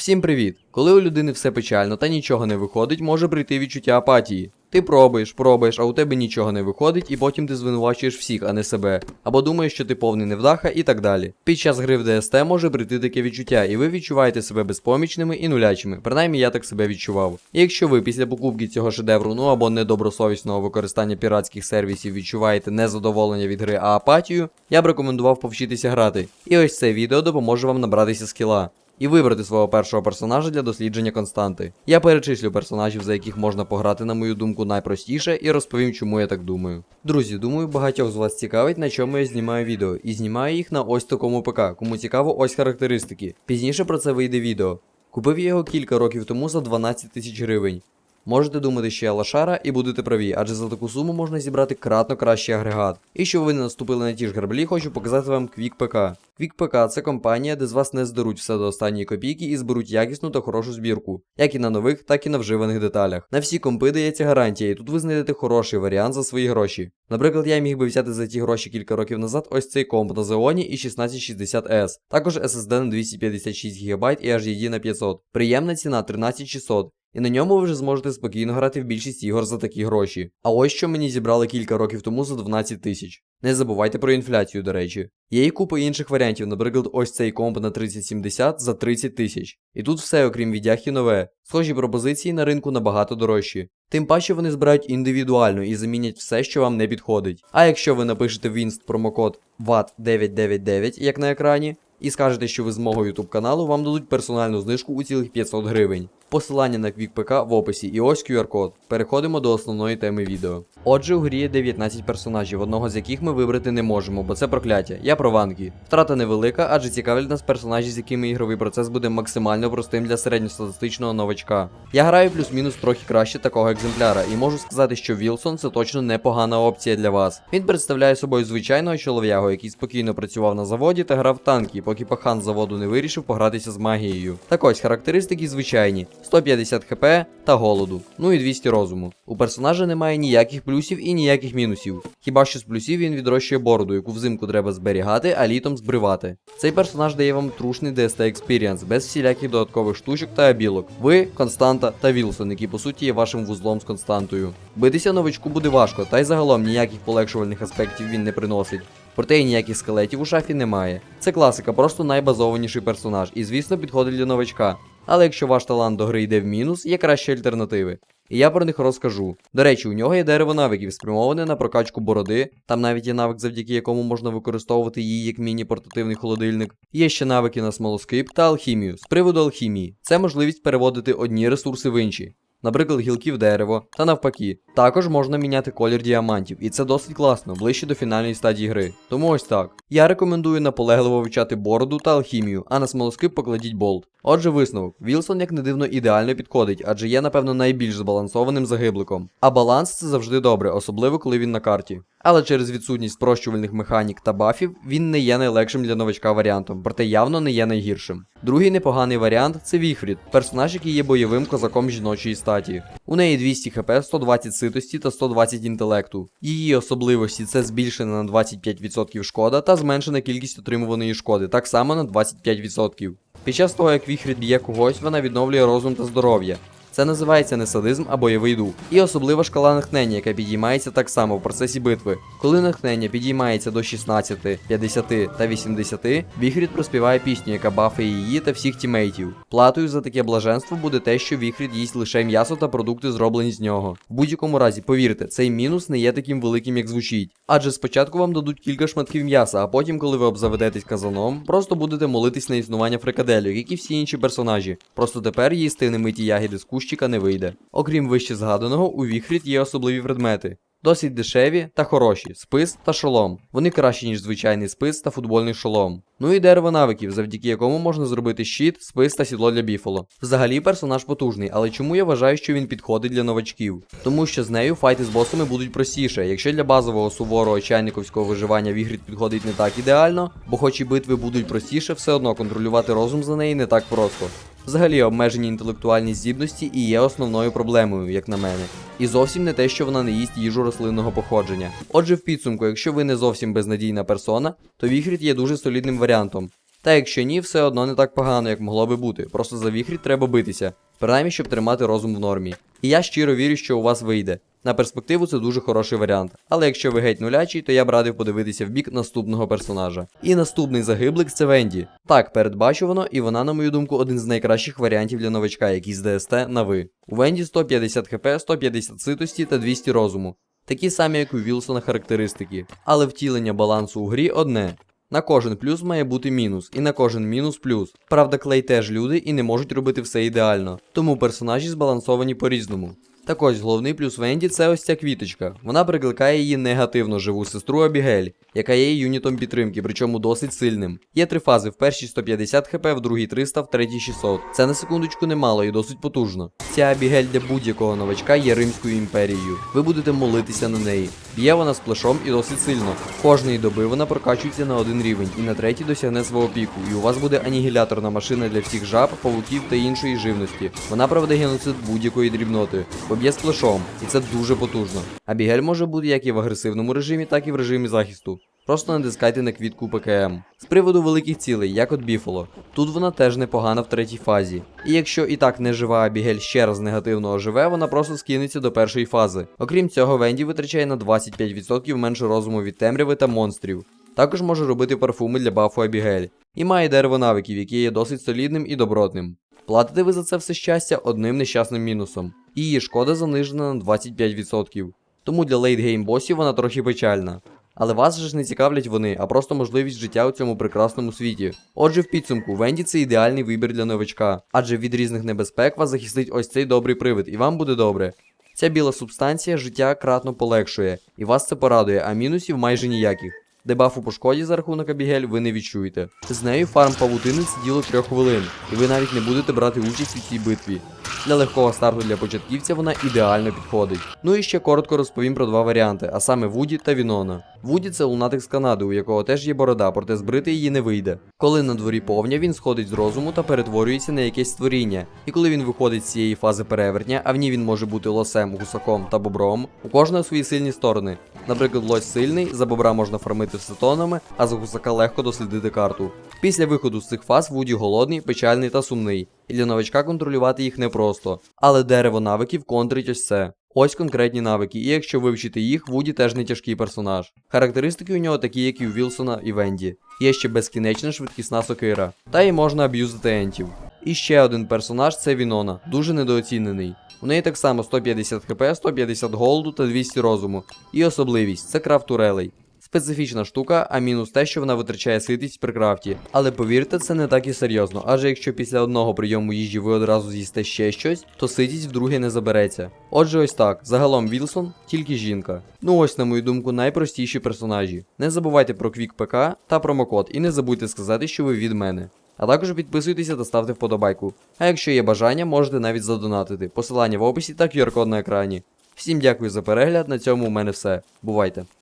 Всім привіт! Коли у людини все печально та нічого не виходить, може прийти відчуття апатії. Ти пробуєш, пробуєш, а у тебе нічого не виходить, і потім ти звинувачуєш всіх, а не себе. Або думаєш, що ти повний невдаха і так далі. Під час гри в DST може прийти таке відчуття, і ви відчуваєте себе безпомічними і нулячими. Принаймні я так себе відчував. І якщо ви після покупки цього шедевру, ну або недобросовісного використання піратських сервісів відчуваєте не задоволення від гри, а апатію, я б рекомендував повчитися грати. І ось це відео допоможе вам набратися скіла і вибрати свого першого персонажа для дослідження константи. Я перечислю персонажів, за яких можна пограти, на мою думку, найпростіше, і розповім, чому я так думаю. Друзі, думаю, багатьох з вас цікавить, на чому я знімаю відео, і знімаю їх на ось такому ПК. Кому цікаво, ось характеристики. Пізніше про це вийде відео. Купив я його кілька років тому за 12 тисяч гривень. Можете думати, що я лошара, і будете праві, адже за таку суму можна зібрати кратно кращий агрегат. І щоб ви не наступили на ті ж граблі, хочу показати вам Quick PK. Quick PK це компанія, де з вас не здеруть все до останньої копійки і зберуть якісну та хорошу збірку, як і на нових, так і на вживаних деталях. На всі компи дається гарантія, і тут ви знайдете хороший варіант за свої гроші. Наприклад, я міг би взяти за ті гроші кілька років назад ось цей комп на Xeon і 1660S, також SSD на 256 ГБ і HDD на 500. Приємна ціна 13600. І на ньому ви вже зможете спокійно грати в більшість ігор за такі гроші. А ось що мені зібрали кілька років тому за 12 тисяч. Не забувайте про інфляцію, до речі. Є і купа інших варіантів, наприклад, ось цей комп на 3070 за 30 тисяч. І тут все, окрім віддяхи, нове. Схожі пропозиції на ринку набагато дорожчі. Тим паче вони збирають індивідуально і замінять все, що вам не підходить. А якщо ви напишете в інст промокод VAT999, як на екрані, і скажете, що ви з мого YouTube каналу, вам дадуть персональну знижку у цілих 500 гривень. Посилання на QuickPK в описі і ось QR-код. Переходимо до основної теми відео. Отже, у грі є 19 персонажів, одного з яких ми вибрати не можемо, бо це прокляття. Я про Ванкі. Втрата невелика, адже цікавлять нас персонажі, з якими ігровий процес буде максимально простим для середньостатистичного новачка. Я граю плюс-мінус трохи краще такого екземпляра, і можу сказати, що Вілсон це точно непогана опція для вас. Він представляє собою звичайного чолов'ягу, який спокійно працював на заводі та грав танки, поки пахан з заводу не вирішив погратися з магією. Так ось характеристики звичайні. 150 хп та голоду, ну і 200 розуму. У персонажа немає ніяких плюсів і ніяких мінусів. Хіба що з плюсів він відрощує бороду, яку взимку треба зберігати, а літом збривати. Цей персонаж дає вам трушний DST Experience, без всіляких додаткових штучок та обілок. Ви, Константа та Вілсон, які по суті є вашим вузлом з константою. Битися новичку буде важко, та й загалом ніяких полегшувальних аспектів він не приносить. Проте і ніяких скелетів у шафі немає. Це класика, просто найбазованіший персонаж, і звісно підходить для новачка. Але якщо ваш талант до гри йде в мінус, є кращі альтернативи. І я про них розкажу. До речі, у нього є дерево навиків, спрямоване на прокачку бороди. Там навіть є навик, завдяки якому можна використовувати її як міні-портативний холодильник. Є ще навики на смолоскип та алхімію. З приводу алхімії, це можливість переводити одні ресурси в інші. Наприклад, гілки в дерево, та навпаки. Також можна міняти колір діамантів, і це досить класно, ближче до фінальної стадії гри. Тому ось так. Я рекомендую наполегливо вивчати бороду та алхімію, а на смолоскип покладіть болт. Отже, висновок. Вілсон, як не дивно, ідеально підходить, адже є, напевно, найбільш збалансованим загибликом. А баланс це завжди добре, особливо коли він на карті. Але через відсутність спрощувальних механік та бафів він не є найлегшим для новачка варіантом, проте явно не є найгіршим. Другий непоганий варіант це Віхфрід, персонаж, який є бойовим козаком жіночої статі. У неї 200 хп, 120 ситості та 120 інтелекту. Її особливості це збільшена на 25% шкода та зменшена кількість отримуваної шкоди, так само на 25%. Під час того, як Віхрід б'є когось, вона відновлює розум та здоров'я. Це називається не садизм, а бойовий дух. І особлива шкала натхнення, яка підіймається так само в процесі битви. Коли натхнення підіймається до 16, 50 та 80, Віхрід проспіває пісню, яка бафає її та всіх тімейтів. Платою за таке блаженство буде те, що Віхрід їсть лише м'ясо та продукти, зроблені з нього. В будь-якому разі, повірте, цей мінус не є таким великим, як звучить. Адже спочатку вам дадуть кілька шматків м'яса, а потім, коли ви обзаведетесь казаном, просто будете молитись на існування фрикаделю, як і всі інші персонажі. Просто тепер їсти немиті ягіди з кущика не вийде. Окрім вище згаданого, у Віхрід є особливі предмети. Досить дешеві та хороші спис та шолом. Вони кращі, ніж звичайний спис та футбольний шолом. Ну і дерево навиків, завдяки якому можна зробити щит, спис та сідло для біфоло. Взагалі персонаж потужний, але чому я вважаю, що він підходить для новачків? Тому що з нею файти з босами будуть простіше. Якщо для базового суворого чайниковського виживання в ігрі підходить не так ідеально, бо хоч і битви будуть простіше, все одно контролювати розум за неї не так просто. Взагалі, обмежені інтелектуальні здібності і є основною проблемою, як на мене. І зовсім не те, що вона не їсть їжу рослинного походження. Отже, в підсумку, якщо ви не зовсім безнадійна персона, то Віхріт є дуже солідним варіантом. Та якщо ні, все одно не так погано, як могло би бути. Просто за віхрід треба битися, принаймні, щоб тримати розум в нормі. І я щиро вірю, що у вас вийде. На перспективу це дуже хороший варіант. Але якщо ви геть нулячий, то я б радив подивитися в бік наступного персонажа. І наступний загиблик це Венді. Так, передбачувано, і вона, на мою думку, один з найкращих варіантів для новачка, який з ДСТ на ви. У Венді 150 хп, 150 ситості та 200 розуму. Такі самі, як у Вілсона характеристики. Але втілення балансу у грі одне. На кожен плюс має бути мінус, і на кожен мінус плюс. Правда, клей теж люди і не можуть робити все ідеально, тому персонажі збалансовані по-різному. Так ось головний плюс Венді це ось ця квіточка. Вона прикликає її негативно живу сестру Абігель, яка є юнітом підтримки, причому досить сильним. Є три фази: в першій 150 хп, в другій 300, в третій 600. Це на секундочку немало і досить потужно. Ця Абігель для будь-якого новачка є Римською імперією. Ви будете молитися на неї. Б'є вона з плешом і досить сильно. Кожної доби вона прокачується на один рівень і на третій досягне свого піку. І у вас буде анігіляторна машина для всіх жаб, павуків та іншої живності. Вона проведе геноцид будь-якої дрібноти, поб'є з плешом, і це дуже потужно. Абігель може бути як і в агресивному режимі, так і в режимі захисту. Просто натискайте на квітку ПКМ. З приводу великих цілей, як от Біфоло. Тут вона теж непогана в третій фазі. І якщо і так не жива Абігель ще раз негативно оживе, вона просто скинеться до першої фази. Окрім цього, Венді витрачає на 25% менше розуму від темряви та монстрів. Також може робити парфуми для бафу Абігель. І має дерево навиків, яке є досить солідним і добротним. Платите ви за це все щастя одним нещасним мінусом. Її шкода занижена на 25%. Тому для лейтгейм босів вона трохи печальна. Але вас же ж не цікавлять вони, а просто можливість життя у цьому прекрасному світі. Отже, в підсумку, Венді це ідеальний вибір для новачка, адже від різних небезпек вас захистить ось цей добрий привид, і вам буде добре. Ця біла субстанція життя кратно полегшує, і вас це порадує, а мінусів майже ніяких. Дебафу по шкоді за рахунок Абігель ви не відчуєте. З нею фарм павутини це діло трьох хвилин, і ви навіть не будете брати участь у цій битві. Для легкого старту для початківця вона ідеально підходить. Ну і ще коротко розповім про два варіанти, а саме Вуді та Вінона. Вуді це лунатик з Канади, у якого теж є борода, проте збрити її не вийде. Коли на дворі повня, він сходить з розуму та перетворюється на якесь створіння. І коли він виходить з цієї фази перевертня, а в ній він може бути лосем, гусаком та бобром, у кожного свої сильні сторони. Наприклад, лось сильний, за бобра можна фармити сетонами, а за гусака легко дослідити карту. Після виходу з цих фаз Вуді голодний, печальний та сумний, і для новачка контролювати їх непросто. Але дерево навиків контрить ось це. Ось конкретні навики, і якщо вивчити їх, Вуді теж не тяжкий персонаж. Характеристики у нього такі, як і у Вілсона і Венді. Є ще безкінечна швидкісна сокира, та й можна аб'юзити ентів. І ще один персонаж це Вінона, дуже недооцінений. У неї так само 150 хп, 150 голду та 200 розуму. І особливість це крафт турелей. Специфічна штука, а мінус те, що вона витрачає ситість при крафті. Але повірте, це не так і серйозно, адже якщо після одного прийому їжі ви одразу з'їсте ще щось, то ситість вдруге не забереться. Отже, ось так. Загалом Вілсон, тільки жінка. Ну ось, на мою думку, найпростіші персонажі. Не забувайте про квік ПК та промокод, і не забудьте сказати, що ви від мене. А також підписуйтеся та ставте вподобайку. А якщо є бажання, можете навіть задонатити. Посилання в описі та QR-код на екрані. Всім дякую за перегляд. На цьому у мене все. Бувайте!